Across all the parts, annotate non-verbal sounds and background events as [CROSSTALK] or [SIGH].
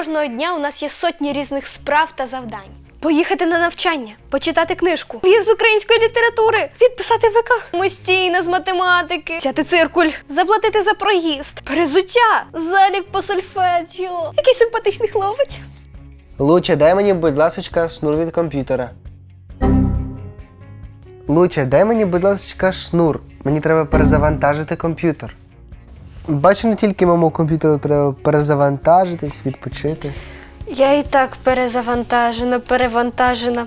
Кожного дня у нас є сотні різних справ та завдань. Поїхати на навчання, почитати книжку, в'їзд з української літератури, відписати ВК, самостійно з математики, взяти циркуль, заплатити за проїзд, перезуття, залік по сольфеджіо. Який симпатичний хлопець. Луче, дай мені, будь ласочка, шнур від комп'ютера. Луче, дай мені, будь ласочка, шнур. Мені треба перезавантажити комп'ютер. Бачу, не тільки моєму комп'ютеру треба перезавантажитись, відпочити. Я і так перезавантажена, перевантажена.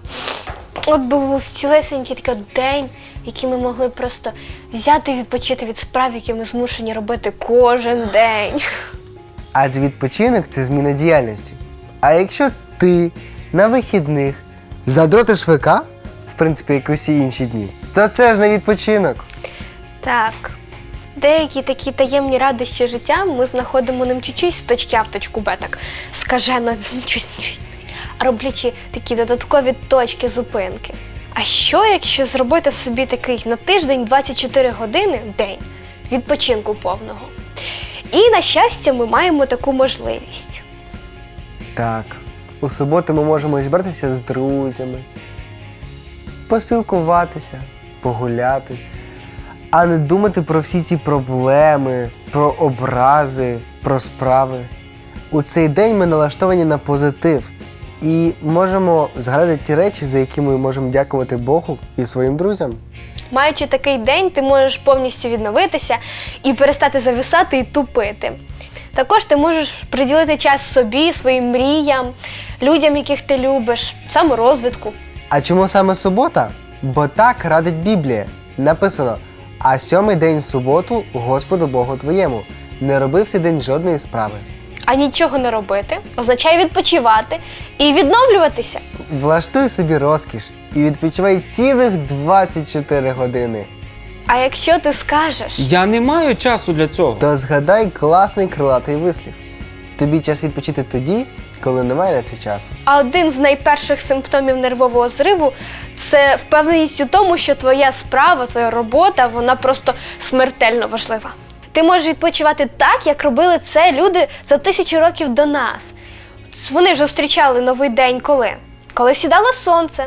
От був цілесенький такий день, який ми могли просто взяти і відпочити від справ, які ми змушені робити кожен день. Адже відпочинок це зміна діяльності. А якщо ти на вихідних задротиш ВК, в принципі, як усі інші дні, то це ж не відпочинок. Так. Деякі такі таємні радощі життя ми знаходимо не мчучись з точки А в точку Б, так скажено, [LAUGHS] роблячи такі додаткові точки зупинки. А що, якщо зробити собі такий на тиждень 24 години день відпочинку повного? І на щастя, ми маємо таку можливість. Так, у суботу ми можемо зібратися з друзями, поспілкуватися, погуляти, а не думати про всі ці проблеми, про образи, про справи. У цей день ми налаштовані на позитив і можемо згадати ті речі, за які ми можемо дякувати Богу і своїм друзям. Маючи такий день, ти можеш повністю відновитися і перестати зависати і тупити. Також ти можеш приділити час собі, своїм мріям, людям, яких ти любиш, саморозвитку. А чому саме субота? Бо так радить Біблія. Написано: а сьомий день суботу Господу Богу твоєму. Не роби в цей день жодної справи. А нічого не робити означає відпочивати і відновлюватися. Влаштуй собі розкіш і відпочивай цілих 24 години. А якщо ти скажеш, Я не маю часу для цього. То згадай класний крилатий вислів. Тобі час відпочити тоді, коли немає на це часу. а один з найперших симптомів нервового зриву це впевненість у тому, що твоя справа, твоя робота, вона просто смертельно важлива. Ти можеш відпочивати так, як робили це люди за тисячі років до нас. Вони ж зустрічали новий день коли? Коли сідало сонце.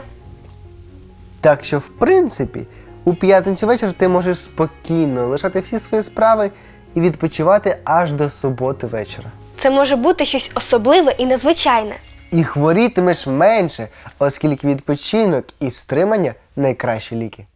Так що, в принципі, у п'ятницю вечір ти можеш спокійно лишати всі свої справи і відпочивати аж до суботи вечора. Це може бути щось особливе і незвичайне. І хворітимеш менше, оскільки відпочинок і стримання найкращі ліки.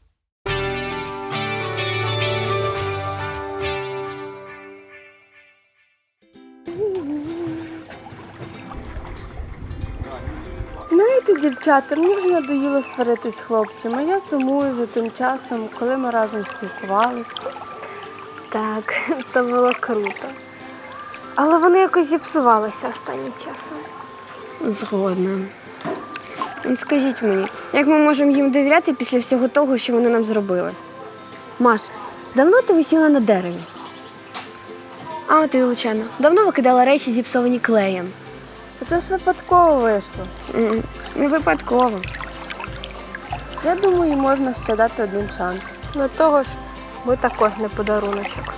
Знаєте, дівчата, мені вже надоїло сваритись з хлопцями. Я сумую за тим часом, коли ми разом спілкувалися. Так, [LAUGHS] це було круто. Але вони якось зіпсувалися останнім часом. Згодна. Ну, Скажіть мені, як ми можемо їм довіряти після всього того, що вони нам зробили? Маш, давно ти висіла на дереві? А ти, Лучано, давно викидала речі, зіпсовані клеєм. Це ж випадково вийшло. Не випадково. Я думаю, можна ще дати один шанс. До того ж, ви також не подаруночок.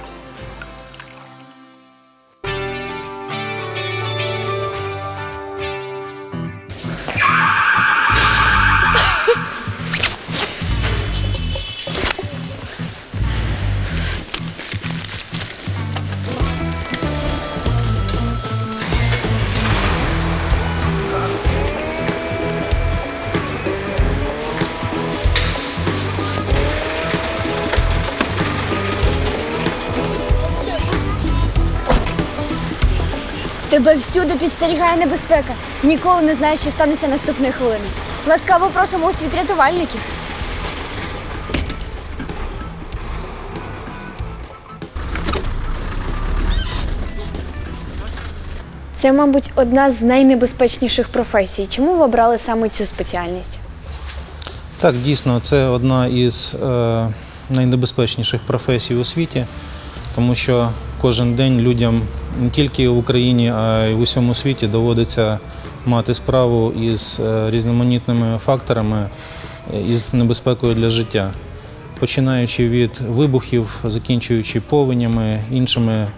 Тебе всюди підстерігає небезпека. Ніколи не знаєш, що станеться наступної хвилини. Ласкаво просимо у світ рятувальників. Це, мабуть, одна з найнебезпечніших професій. Чому ви обрали саме цю спеціальність? Так, дійсно, це одна із е, найнебезпечніших професій у світі, тому що кожен день людям не тільки в Україні, а й в усьому світі доводиться мати справу із е, різноманітними факторами, е, із небезпекою для життя, починаючи від вибухів, закінчуючи повенями, іншими е,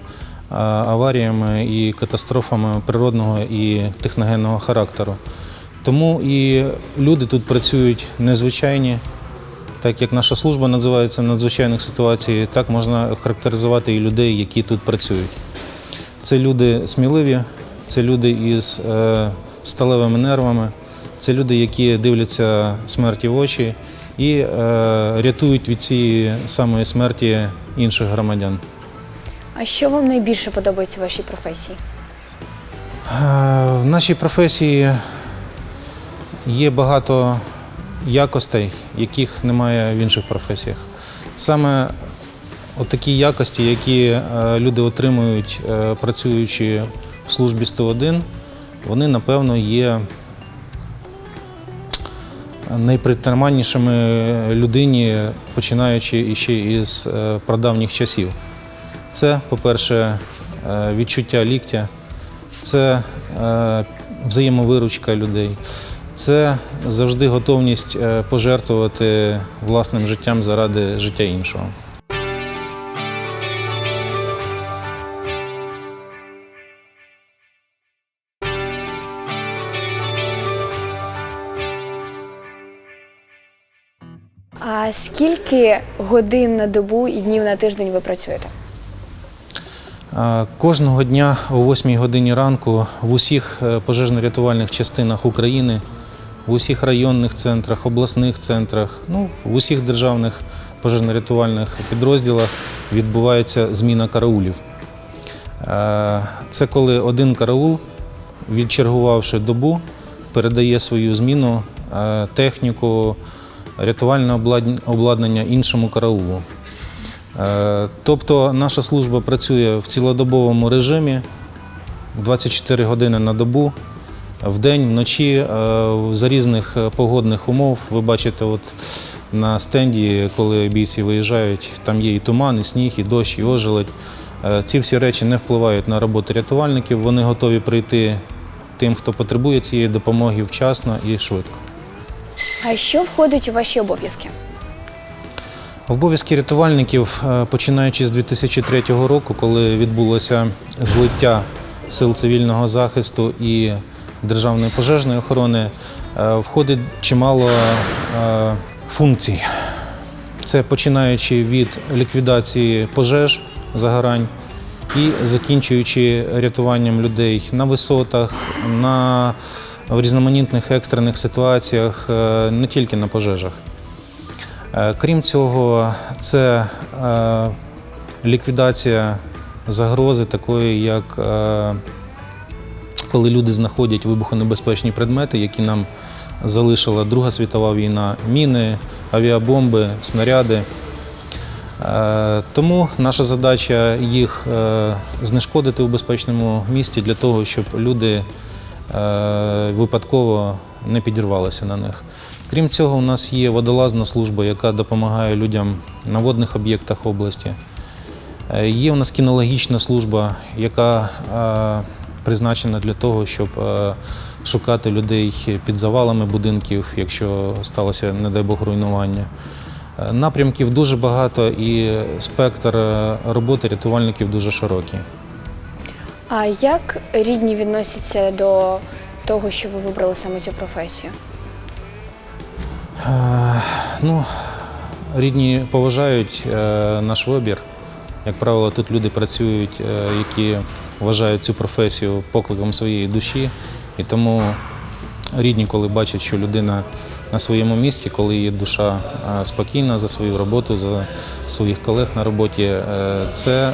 аваріями і катастрофами природного і техногенного характеру. Тому і люди тут працюють незвичайні, так як наша служба називається надзвичайних ситуацій, так можна характеризувати і людей, які тут працюють. Це люди сміливі, це люди із е, сталевими нервами, це люди, які дивляться смерті в очі і е, рятують від цієї самої смерті інших громадян. А що вам найбільше подобається в вашій професії? Е, В нашій професії є багато якостей, яких немає в інших професіях. Саме от такі якості, які е, люди отримують, е, працюючи в службі 101, вони, напевно, є найпритаманнішими людині, починаючи іще із е, прадавніх часів. Це, по-перше, відчуття ліктя, це взаємовиручка людей, це завжди готовність пожертвувати власним життям заради життя іншого. Скільки годин на добу і днів на тиждень ви працюєте? Кожного дня о 8 годині ранку в усіх е, пожежно-рятувальних частинах України, в усіх районних центрах, обласних центрах, ну, в усіх державних пожежно-рятувальних підрозділах відбувається зміна караулів. Е, Це коли один караул, відчергувавши добу, передає свою зміну, е, техніку, рятувальне обладнання іншому караулу. Е, Тобто наша служба працює в цілодобовому режимі 24 години на добу, вдень, вночі, е, за різних е, погодних умов. Ви бачите, от на стенді, коли бійці виїжджають, там є і туман, і сніг, і дощ, і ожеледь. Ці всі речі не впливають на роботу рятувальників. Вони готові прийти тим, хто потребує цієї допомоги вчасно і швидко. А що входить у ваші обов'язки? Обов'язки рятувальників, е, починаючи з 2003 року, коли відбулося злиття сил цивільного захисту і державної пожежної охорони, е, входить чимало е, функцій. Це починаючи від ліквідації пожеж, загорань і закінчуючи рятуванням людей на висотах, на в різноманітних екстрених ситуаціях, е, не тільки на пожежах. Е, Крім цього, це е, ліквідація загрози, такої, як коли люди знаходять вибухонебезпечні предмети, які нам залишила Друга світова війна, міни, авіабомби, снаряди. Тому наша задача їх знешкодити у безпечному місці для того, щоб люди випадково не підірвалися на них. Крім цього, у нас є водолазна служба, яка допомагає людям на водних об'єктах області. Е, Є у нас кінологічна служба, яка е, призначена для того, щоб е, шукати людей під завалами будинків, якщо сталося, не дай Бог, руйнування. Е, Напрямків дуже багато і спектр е, роботи рятувальників дуже широкий. А як рідні відносяться до того, що ви вибрали саме цю професію? Е, Ну, рідні поважають е, наш вибір. Як правило, тут люди працюють, е, які вважають цю професію покликом своєї душі. І тому рідні, коли бачать, що людина на своєму місці, коли її душа е, спокійна за свою роботу, за своїх колег на роботі, е, це е,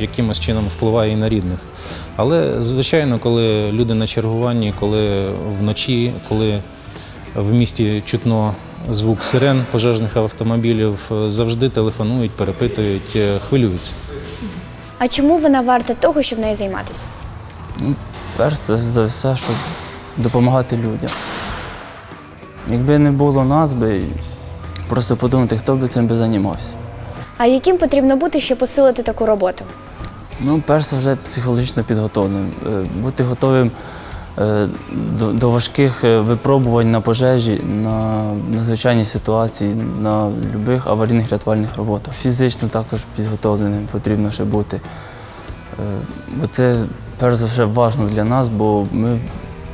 якимось чином впливає і на рідних. Але, звичайно, коли люди на чергуванні, коли вночі, коли в місті чутно звук сирен пожежних автомобілів, завжди телефонують, перепитують, хвилюються. А чому вона варта того, щоб нею займатися? Перш за все, щоб допомагати людям. Якби не було нас би, просто подумати, хто би цим би займався. А яким потрібно бути, щоб посилити таку роботу? Ну, перш за все, психологічно підготовленим. Е, Бути готовим е, до, до важких е, випробувань на пожежі, на надзвичайні ситуації, на будь-яких аварійних рятувальних роботах. Фізично також підготовленим потрібно ще бути. Бо це перш за все важливо для нас, бо ми,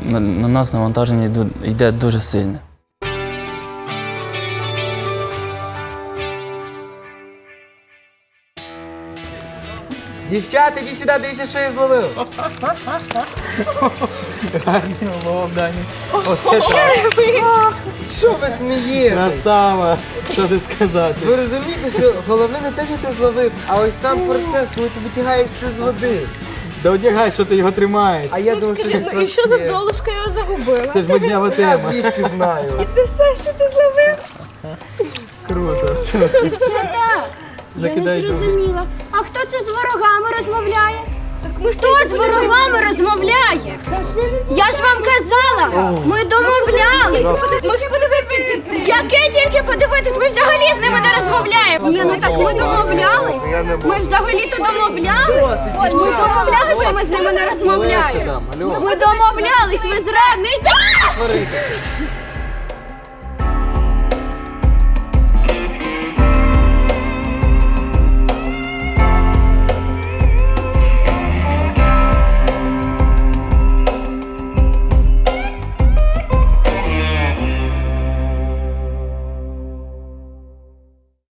на, на нас навантаження йде дуже сильне. Дівчата, ідіть сюди, дивіться, що я зловив. Що ви смієте? Красава! Що ти сказати? Ви розумієте, що головне не те, що ти зловив, а ось сам процес, коли ти витягаєшся з води. Да одягай, що ти його тримаєш. А я думав, що це Ну і що за золушка його загубила? Це ж моднява Я тема. звідки знаю. Це все, що ти зловив? Круто. Дівчата, я не Закидай зрозуміла. А хто це з ворогами розмовляє? Хто з ворогами розмовляє? Я ж вам казала, ми домовлялись. Яке тільки подивитись, ми взагалі з ними не розмовляємо. Ні, ну так ми домовлялись. Ми взагалі-то домовлялись. Ми домовлялись, що ми з ними не розмовляємо. Ми домовлялись, ви зрадниця.